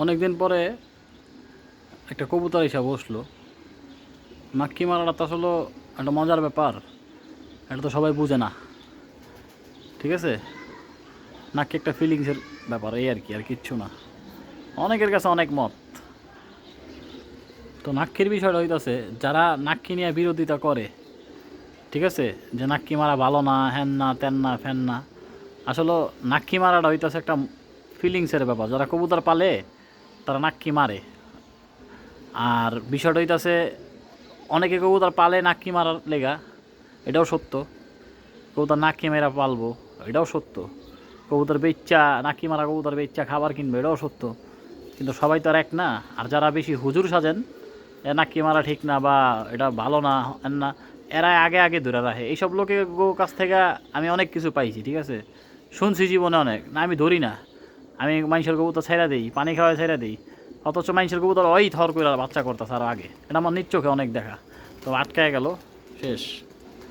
অনেক দিন পরে একটা কবুতর এসে বসল। মাক্কি মারাটা তো আসলে একটা মজার ব্যাপার, এটা তো সবাই বুঝে না। ঠিক আছে? নাকি একটা ফিলিংসের ব্যাপার, এই আর কি, আর কিচ্ছু না। অনেকের কাছে অনেক মত। তো নাক্কির বিষয়টা হইতাছে, যারা নাক্কি নিয়ে বিরোধিতা করে, ঠিক আছে? যে নাক্কি মারা ভালো না হ্যান না, তেন না ফ্যান না। আসলে নাক্কি মারাটা হইতাছে একটা ফিলিংসের ব্যাপার। যারা কবুতর পালে তারা নাক্কি মারে। আর বিষয়টা হইতাছে, অনেকে কেউ কবুতর পালে নাক্কি মারার লেগা, এটাও সত্য। কবুতর নাক্কি মেরা পালবো, এটাও সত্য। কবুতর বেচ্চা নাকি মারা কবুতর বেচ্চা খাবার কিনবে, এটাও সত্য। কিন্তু সবাই তো আর এক না, আর যারা বেশি হুজুর সাজেন, এ নাকি মারা ঠিক না বা এটা ভালো না না, এরা আগে আগে ধরে রাখে। এইসব লোকের কাছ থেকে আমি অনেক কিছু পাইছি, ঠিক আছে? শুনছি জীবনে অনেক, না আমি ধরি না। আমি মানুষের কবুতর ছেড়ে দিই, পানি খাওয়া ছেড়ে দিই। অথচ মানুষের কবুতর ওই থর করে বাচ্চা করতে তার আগে। এটা আমার নিজ চোখে অনেক দেখা। তো আটকায় গেল, শেষ।